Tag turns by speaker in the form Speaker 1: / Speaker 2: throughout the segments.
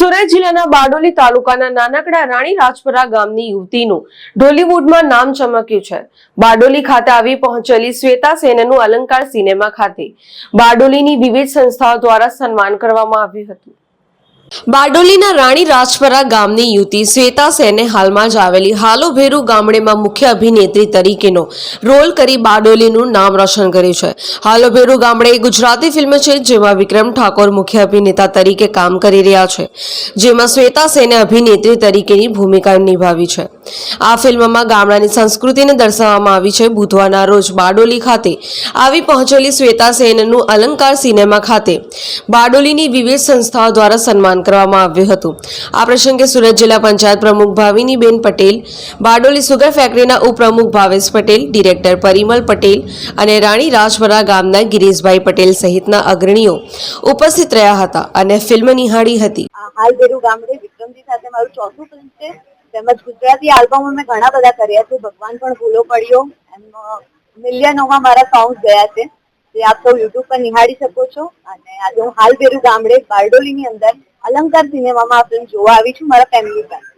Speaker 1: સુરત જિલ્લાના બારડોલી તાલુકાના નાનકડા રાણી રાજપરા ગામની યુવતીનું ઢોલીવુડમાં નામ ચમક્યું છે. બારડોલી ખાતે આવી પહોંચેલી શ્વેતા સેનનું અલંકાર સિનેમા ખાતે બારડોલીની વિવિધ સંસ્થાઓ દ્વારા સન્માન કરવામાં આવ્યું હતું. બારડોલીના રાણી રાજપરા ગામની યુવતી શ્વેતા સેને હાલમાં જ આવેલી હાલો ભેરુ ગામડેમાં મુખ્ય અભિનેત્રી તરીકેનો રોલ કરી બારડોલીનું નામ રોશન કર્યું છે. હાલો ભેરુ ગામડે ગુજરાતી ફિલ્મ છે જેમાં વિક્રમ ઠાકોર મુખ્ય અભિનેતા તરીકે કામ કરી રહ્યા છે, જેમાં શ્વેતા સેને અભિનેત્રી તરીકેની ભૂમિકા નિભાવી છે. આ ફિલ્મમાં ગામડાની સંસ્કૃતિને દર્શાવવામાં આવી છે. બુધવારના રોજ બારડોલી ખાતે આવી પહોંચેલી શ્વેતા સેનનું અલંકાર સિનેમા ખાતે બારડોલીની વિવિધ સંસ્થાઓ દ્વારા સન્માન કરવામાં આવ્યું હતું. આ પ્રસંગે સુરત જિલ્લા પંચાયત પ્રમુખ ભાવિનીબેન પટેલ, બારડોલી સુગર ફેક્ટરીના ઉપપ્રમુખ ભાવેશ પટેલ, ડિરેક્ટર પરિમલ પટેલ અને રાણી રાજપરા ગામના ગિરીશભાઈ પટેલ સહિતના અગ્રણીઓ ઉપસ્થિત રહ્યા હતા અને ફિલ્મ નિહાળી હતી.
Speaker 2: હાલ બેરું ગામડે વિક્રમજી સાથે મારું ચોથું ફિલ્મ તેમજ ગુજરાતી આલ્બમો મેં ઘણા બધા કર્યા છે. ભગવાન પણ ભૂલો પડ્યો. એમ મિલિયનોમાં મારા સોંગ્સ ગયા છે. જે આપ સૌ યુટ્યુબ પર નિહાળી શકો છો. અને આજે હું હાલ બેરું ગામડે બારડોલીની અંદર અલંકાર સિનેમામાં ફિલ્મ જોવા આવી છું મારા ફેમિલી સાથે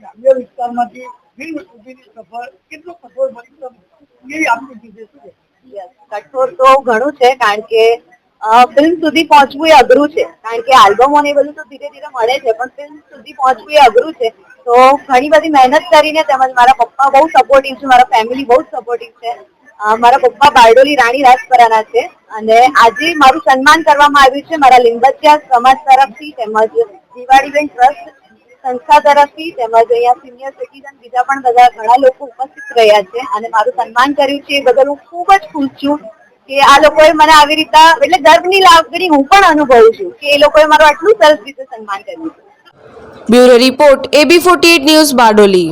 Speaker 3: ગ્રામ્ય વિસ્તારમાંથી ફિલ્મ સુધીની સફર કેટલો કઠોર બની કેવી આપની ચીજે છે.
Speaker 2: કઠોર તો ઘણું છે કારણ કે ફિલ્મ સુધી પહોંચવું એ અઘરું છે. કારણ કે આલ્બમો ને બધું તો ધીરે ધીરે મળે છે પણ ફિલ્મ સુધી પહોંચવું એ અઘરું છે. તો ઘણી બધી મહેનત કરીને તેમજ મારા પપ્પા બહુ સપોર્ટિવ છે મારા ફેમિલી બહુ સપોર્ટિવ છે. મારા પપ્પા બારડોલી રાણી રાજપરાના છે અને આજે મારું સન્માન કરવામાં આવ્યું છે મારા લીંબચિયા સમાજ તરફથી તેમજ દિવાળીબેન ટ્રસ્ટ સંસ્થા તરફથી તેમજ અહીંયા સિનિયર સિટીઝન બીજા પણ બધા ઘણા લોકો ઉપસ્થિત રહ્યા છે અને મારું સન્માન કર્યું છે એ બદલ હું ખૂબ જ ખુશ છું કે આ લોકોએ મને આવી રીતના એટલે ગર્વની લાગણી હું પણ અનુભવું છું કે એ લોકોએ મારું આટલું સરસ રીતે સન્માન કર્યું છે.
Speaker 1: Bureau report AB forty news Bardoli.